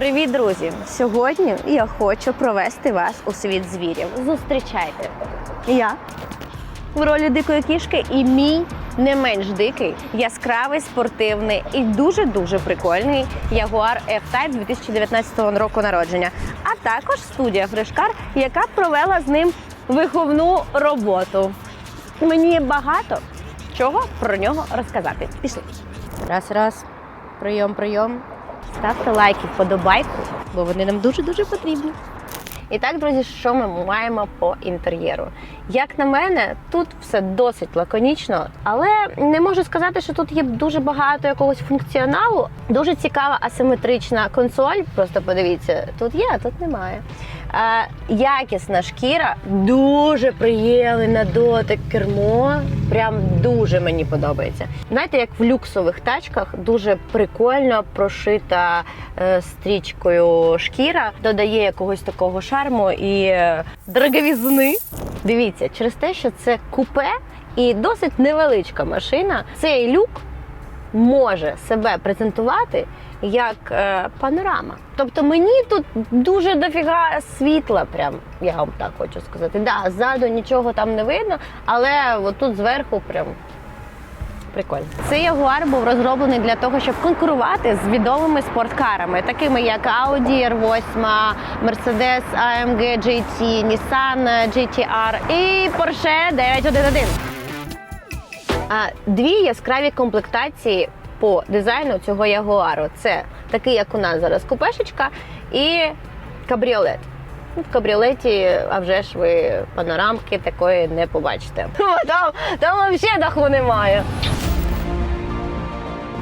Привіт, друзі! Сьогодні я хочу провести вас у світ звірів. Зустрічайте. Я в ролі дикої кішки і мій не менш дикий, яскравий, спортивний і дуже-дуже прикольний Jaguar F-Type 2019 року народження. А також студія Фрешкар, яка провела з ним виховну роботу. Мені багато чого про нього розказати. Пішли. Раз, раз. Прийом, прийом. Ставте лайки, вподобайку, бо вони нам дуже-дуже потрібні. І так, друзі, що ми маємо по інтер'єру? Як на мене, тут все досить лаконічно, але не можу сказати, що тут є дуже багато якогось функціоналу. Дуже цікава асиметрична консоль. Просто подивіться, тут є, а тут немає. Якісна шкіра, дуже приємний на дотик кермо. Прям дуже мені подобається. Знаєте, як в люксових тачках дуже прикольно прошита е, стрічкою шкіра, додає якогось такого шарму і е, дороговізни. Дивіться, через те, що це купе і досить невеличка машина, цей люк може себе презентувати як е, панорама. Тобто мені тут дуже дофіга світла, прям я вам так хочу сказати. Да, ззаду нічого там не видно, але отут зверху прям. Прикольно. Цей Jaguar був розроблений для того, щоб конкурувати з відомими спорткарами, такими як Audi R8, Mercedes AMG GT, Nissan GT-R і Porsche 911. А, Дві яскраві комплектації по дизайну цього Ягуару. Це такий, як у нас зараз купешечка, і кабріолет. В кабріолеті, а вже ж ви панорамки такої не побачите. Там, там взагалі даху немає.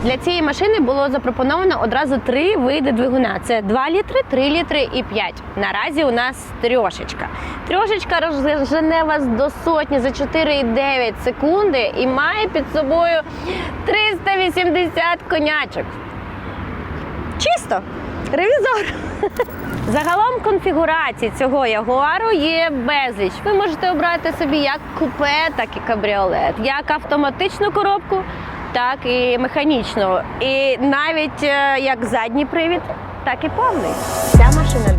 Для цієї машини було запропоновано одразу три види двигуна: це 2 літри, 3 літри і 5. Наразі у нас трьошечка. Трьошечка розжене вас до сотні за 4,9 секунди і має під собою 380 конячок. Чисто! Ревізор! Загалом конфігурації цього ягуару є безліч. Ви можете обрати собі як купе, так і кабріолет, як автоматичну коробку, так і механічну. І навіть е, як задній привід, так і повний. Ця машина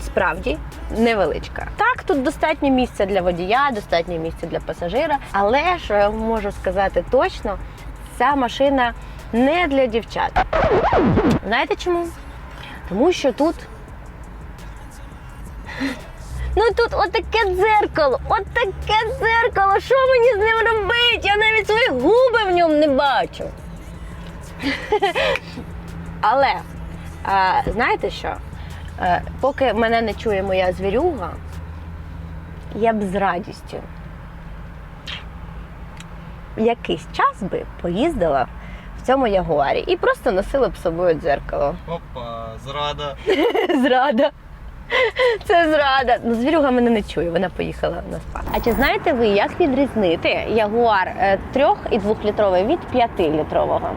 справді невеличка. Так, тут достатньо місця для водія, достатньо місця для пасажира. Але що я можу сказати точно, ця машина не для дівчат. Знаєте чому? Тому що тут. Ну тут отаке дзеркало, отаке дзеркало. Що мені з ним робити? Я навіть свої губи в ньому не бачу. Але а, знаєте що? Е, поки мене не чує моя звірюга, я б з радістю якийсь час би поїздила в цьому ягуарі і просто носила б з собою дзеркало. Опа, зрада. Зрада. Це зрада. Ну, звірюга мене не чує, вона поїхала на спа. А чи знаєте ви, як відрізнити ягуар е, трьох і двохлітровий від п'ятилітрового?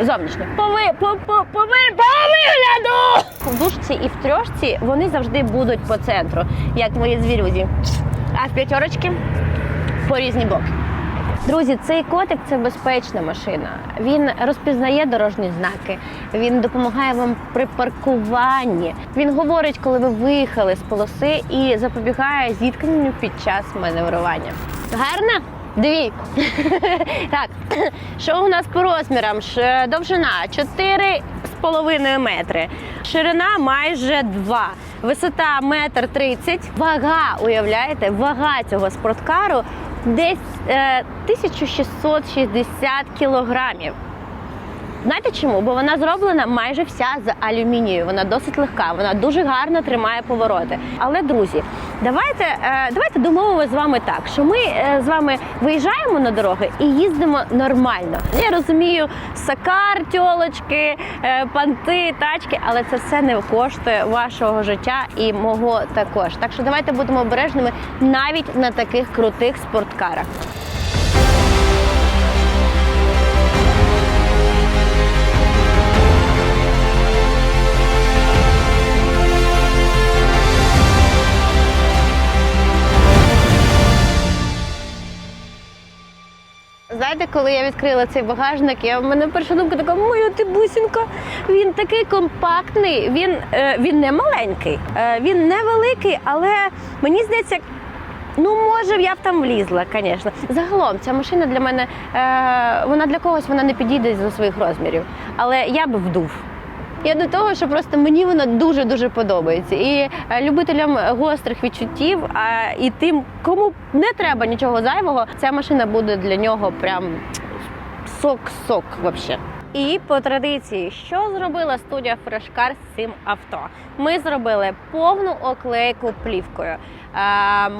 Зовнішньо. По, ви, по, по, по, ви- по вигляду! В дужці і в трьошці вони завжди будуть по центру, як мої звірюзі. А в п'ятерочки по різні боки. Друзі, цей котик це безпечна машина. Він розпізнає дорожні знаки, він допомагає вам при паркуванні. Він говорить, коли ви виїхали з полоси і запобігає зіткненню під час маневрування. Гарна? Дві. так, що у нас по розмірам? Довжина 4 3,5 метри, ширина майже 2, висота 1,30 м. Вага, уявляєте, вага цього спорткару десь е, 1660 кілограмів. Знаєте чому? Бо вона зроблена майже вся з алюмінію. Вона досить легка, вона дуже гарно тримає повороти. Але друзі, давайте, е, давайте домовимося з вами так, що ми е, з вами виїжджаємо на дороги і їздимо нормально. Я розумію, сакар, тьолочки, е, панти, тачки, але це все не коштує вашого життя і мого також. Так що давайте будемо обережними навіть на таких крутих спорткарах. Коли я відкрила цей багажник, я в мене перша думка така, моя ти бусінка. Він такий компактний, він, е, він не маленький, е, він невеликий, але мені здається. Ну, може, б я б там влізла, звісно. Загалом, ця машина для мене, е, вона для когось вона не підійде за своїх розмірів. Але я б вдув. Я до того, що просто мені вона дуже дуже подобається. І е, любителям гострих відчуттів, а і тим, кому не треба нічого зайвого, ця машина буде для нього прям сок-сок вообще. І по традиції, що зробила студія Фрешкар з цим авто? Ми зробили повну оклейку плівкою.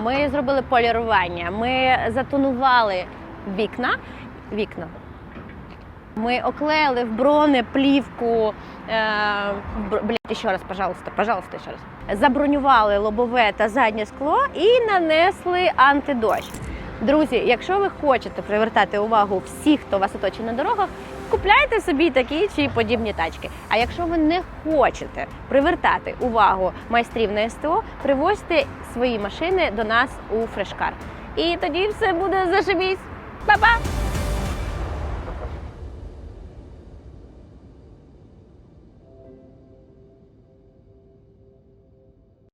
Ми зробили полірування, ми затонували вікна. Вікна. Ми оклеїли в бронеплівку. Е, блядь, ще раз, пожалуйста, пожалуйста, ще раз. Забронювали лобове та заднє скло і нанесли антидощ. Друзі, якщо ви хочете привертати увагу всіх, хто вас оточить на дорогах, купляйте собі такі чи подібні тачки. А якщо ви не хочете привертати увагу майстрів на СТО, привозьте свої машини до нас у Фрешкар. І тоді все буде зашибісь. Па-па!